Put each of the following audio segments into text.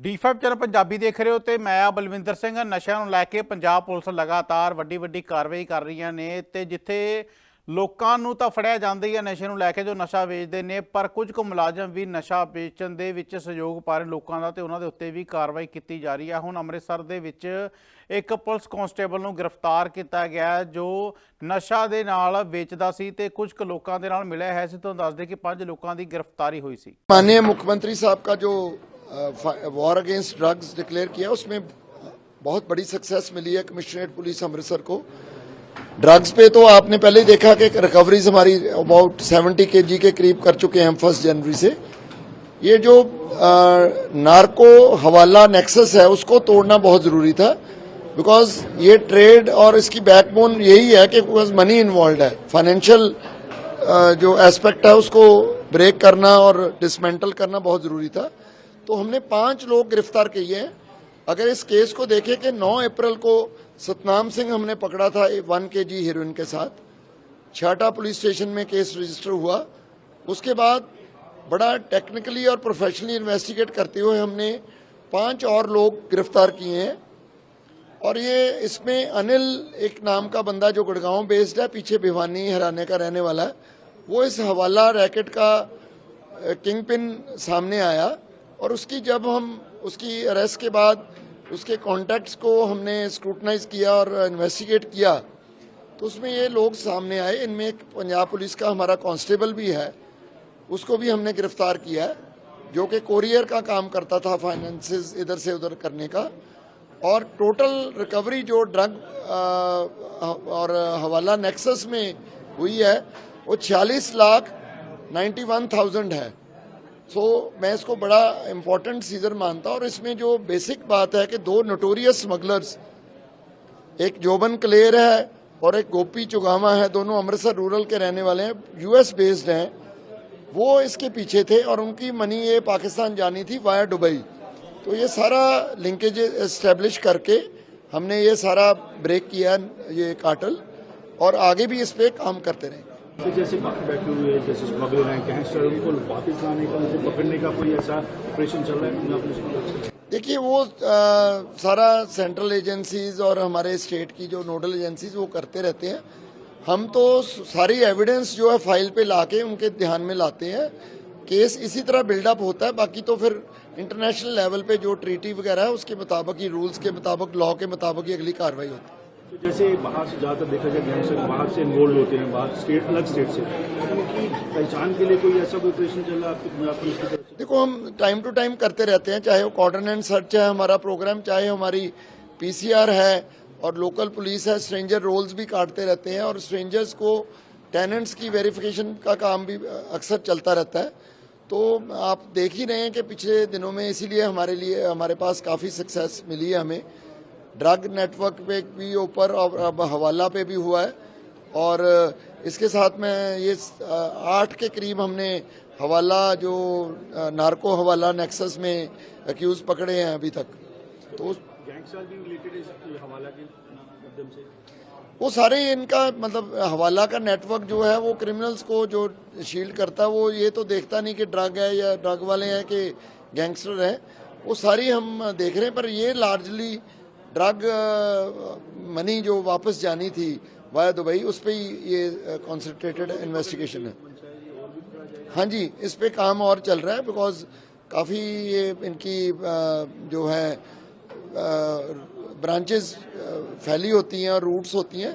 D5 channel Punjabi ਦੇਖ ਰਹੇ ਹੋ ਤੇ ਮੈਂ ਆ ਬਲਵਿੰਦਰ ਸਿੰਘ, ਨਸ਼ਿਆਂ ਨੂੰ ਲੈ ਕੇ ਪੰਜਾਬ ਪੁਲਿਸ ਲਗਾਤਾਰ ਵੱਡੀ ਵੱਡੀ ਕਾਰਵਾਈ ਕਰ ਰਹੀਆਂ ਨੇ ਤੇ ਜਿੱਥੇ ਲੋਕਾਂ ਨੂੰ ਤਾਂ ਫੜਿਆ ਜਾਂਦਾ ਹੀ ਹੈ ਨਸ਼ੇ ਨੂੰ ਲੈ ਕੇ ਜੋ ਨਸ਼ਾ ਵੇਚਦੇ ਨੇ, ਪਰ ਕੁਝ ਕੁ ਮੁਲਾਜ਼ਮ ਵੀ ਨਸ਼ਾ ਵੇਚਣ ਦੇ ਵਿੱਚ ਸਹਿਯੋਗ ਪਾ ਰਹੇ ਲੋਕਾਂ ਦਾ ਤੇ ਉਹਨਾਂ ਦੇ ਉੱਤੇ ਵੀ ਕਾਰਵਾਈ ਕੀਤੀ ਜਾ ਰਹੀ ਹੈ ਹੁਣ ਅੰਮ੍ਰਿਤਸਰ ਦੇ ਵਿੱਚ ਇੱਕ ਪੁਲਿਸ ਕਾਂਸਟੇਬਲ ਨੂੰ ਗ੍ਰਿਫਤਾਰ ਕੀਤਾ ਗਿਆ ਜੋ ਨਸ਼ਾ ਦੇ ਨਾਲ ਵੇਚਦਾ ਸੀ ਤੇ ਕੁਝ ਕੁ ਲੋਕਾਂ ਦੇ ਨਾਲ ਮਿਲਿਆ ਹੈ। ਸੀ ਤੁਹਾਨੂੰ ਦੱਸਦੇ ਕਿ ਪੰਜ ਲੋਕਾਂ ਦੀ ਗ੍ਰਿਫਤਾਰੀ ਹੋਈ ਸੀ। ਮਾਨੀ ਮੁੱਖ ਮੰਤਰੀ ਸਾਹਿਬ ਕਾ ਜੋ وار اگینسٹ ڈرگز ڈکلیئر کیا، اس میں بہت بڑی سکسیس ملی ہے کمشنریٹ پولیس امرتسر کو۔ ڈرگز پہ تو آپ نے پہلے ہی دیکھا کہ ریکوریز ہماری اباؤٹ سیونٹی کے جی کے قریب کر چکے ہیں فرسٹ جنوری سے۔ یہ جو نارکو حوالہ نیکسس ہے، اس کو توڑنا بہت ضروری تھا۔ بیکاز یہ ٹریڈ اور اس کی بیک بون یہی ہے کہ منی انوالوڈ ہے۔ فائنینشیل جو اسپیکٹ ہے، اس کو بریک کرنا اور ڈسمینٹل کرنا بہت ضروری تھا۔ تو ہم نے پانچ لوگ گرفتار کیے ہیں۔ اگر اس کیس کو دیکھیں کہ نو اپریل کو ستنام سنگھ ہم نے پکڑا تھا ون کے جی ہیروئن کے ساتھ، چھاٹا پولیس اسٹیشن میں کیس رجسٹر ہوا۔ اس کے بعد بڑا ٹیکنیکلی اور پروفیشنلی انویسٹیگیٹ کرتے ہوئے ہم نے پانچ اور لوگ گرفتار کیے ہیں۔ اور یہ اس میں انل ایک نام کا بندہ جو گڑگاؤں بیسڈ ہے، پیچھے بھیوانی ہرانے کا رہنے والا ہے، وہ اس حوالہ ریکٹ کا کنگ پن سامنے آیا۔ اور اس کی جب ہم اس کی اریسٹ کے بعد اس کے کانٹیکٹس کو ہم نے اسکروٹنائز کیا اور انویسٹیگیٹ کیا، تو اس میں یہ لوگ سامنے آئے۔ ان میں ایک پنجاب پولیس کا ہمارا کانسٹیبل بھی ہے، اس کو بھی ہم نے گرفتار کیا ہے، جو کہ کوریئر کا کام کرتا تھا فائننسز ادھر سے ادھر کرنے کا۔ اور ٹوٹل ریکوری جو ڈرگ اور حوالہ نیکسس میں ہوئی ہے، وہ چھیالیس لاکھ نائنٹی ون تھاؤزنڈ ہے۔ سو میں اس کو بڑا امپورٹنٹ سیزر مانتا اور اس میں جو بیسک بات ہے کہ دو نوٹوریس اسمگلرس ایک جوبن کلیر ہے اور ایک گوپی چگاما ہے، دونوں امرتسر رورل کے رہنے والے ہیں یو ایس بیسڈ ہیں۔ وہ اس کے پیچھے تھے اور ان کی منی یہ پاکستان جانی تھی وایا ڈبئی تو یہ سارا لنکیج اسٹیبلش کر کے ہم نے یہ سارا بریک کیا، یہ کارٹل اور آگے بھی اس پہ کام کرتے رہیں گے جیسے باقی ہوئے جیسے ہیں گینگسٹر ان کو واپس لانے کا، ان کو پکڑنے کا کوئی ایسا آپریشن چل رہا ہے؟ دیکھیے، وہ سارا سینٹرل ایجنسیز اور ہمارے اسٹیٹ کی جو نوڈل ایجنسیز وہ کرتے رہتے ہیں۔ ہم تو ساری ایویڈنس جو ہے فائل پہ لا کے ان کے دھیان میں لاتے ہیں۔ کیس اسی طرح بلڈ اپ ہوتا ہے، باقی تو پھر انٹرنیشنل لیول پہ جو ٹریٹی وغیرہ ہے، اس کے مطابق ہی رولز کے مطابق لا کے مطابق ہی اگلی کاروائی ہوتی ہے۔ جیسے باہر سے زیادہ دیکھا جائے گیم سے باہر سے انوالو ہوتے ہیں، باہر اسٹیٹ الگ اسٹیٹ سے۔ ان کی پہچان کے لیے کوئی ایسا کوئی آپریشن چل رہا ہے؟ آپ کی طرف دیکھو، ہم ٹائم ٹو ٹائم کرتے رہتے ہیں، چاہے وہ کارڈن اینڈ سرچ ہے، ہمارا پروگرام چاہے ہماری پی سی آر ہے، اور لوکل پولیس ہے سٹرینجر رولز بھی کاٹتے رہتے ہیں، اور سٹرینجرز کو ٹیننٹس کی ویریفیکیشن کا کام بھی اکثر چلتا رہتا ہے۔ تو آپ دیکھ ہی رہے ہیں کہ پچھلے دنوں میں اسی لیے ہمارے لیے، ہمارے پاس کافی سکسیس ملی ہے ہمیں۔ ڈرگ نیٹ ورک پہ بھی اوپر اور حوالہ پہ بھی ہوا ہے اور اس کے ساتھ میں یہ آٹھ کے قریب ہم نے حوالہ جو نارکو حوالہ نیکسس میں اکیوز پکڑے ہیں ابھی تک۔ تو وہ سارے ان کا مطلب حوالہ کا نیٹ ورک جو ہے وہ کرمنلز کو جو شیلڈ کرتا ہے وہ یہ تو دیکھتا نہیں کہ ڈرگ ہے یا ڈرگ والے ہیں کہ گینگسٹر ہیں۔ وہ ساری ہم دیکھ رہے ہیں پر یہ لارجلی ڈرگ منی جو واپس جانی تھی وایا دبئی، اس پہ ہی یہ کانسنٹریٹڈ انویسٹیگیشن ہے۔ ہاں جی اس پہ کام اور چل رہا ہے بیکاز کافی یہ ان کی جو ہے برانچز پھیلی ہوتی ہیں اور روٹس ہوتی ہیں۔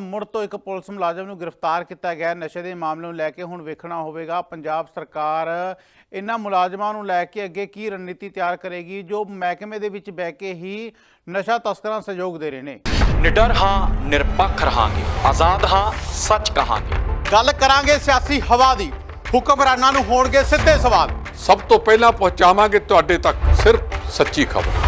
ਮੁੜ ਤੋਂ ਇੱਕ ਪੁਲਿਸ ਮੁਲਾਜ਼ਮ ਨੂੰ ਗ੍ਰਿਫਤਾਰ ਕੀਤਾ ਗਿਆ। ਨਸ਼ੇ ਦੇ ਮਾਮਲੇ ਨੂੰ ਲੈ ਕੇ ਹੁਣ ਵੇਖਣਾ ਹੋਵੇਗਾ। ਪੰਜਾਬ ਸਰਕਾਰ ਇਹਨਾਂ ਮੁਲਾਜ਼ਮਾਂ ਨੂੰ ਲੈ ਕੇ ਅੱਗੇ ਕੀ ਰਣਨੀਤੀ ਤਿਆਰ ਕਰੇਗੀ ਜੋ ਮਹਿਕਮੇ ਦੇ ਵਿੱਚ ਬਹਿ ਕੇ ਹੀ ਨਸ਼ਾ ਤਸਕਰਾਂ ਸਹਿਯੋਗ ਦੇ ਰਹੇ ਨੇ। ਨਿਡਰ ਹਾਂ ਨਿਰਪੱਖ ਰਹਾਂਗੇ। ਆਜ਼ਾਦ ਹਾਂ ਸੱਚ ਕਹਾਂਗੇ। ਗੱਲ ਕਰਾਂਗੇ ਸਿਆਸੀ ਹਵਾ ਦੀ। ਹੁਕਮਰਾਨਾਂ ਨੂੰ ਹੋਣਗੇ ਸਿੱਧੇ ਸਵਾਲ। ਸਭ ਤੋਂ ਪਹਿਲਾਂ ਪਹੁੰਚਾਵਾਂਗੇ ਤੁਹਾਡੇ ਤੱਕ। ਸਿਰਫ ਸੱਚੀ ਖਬਰ।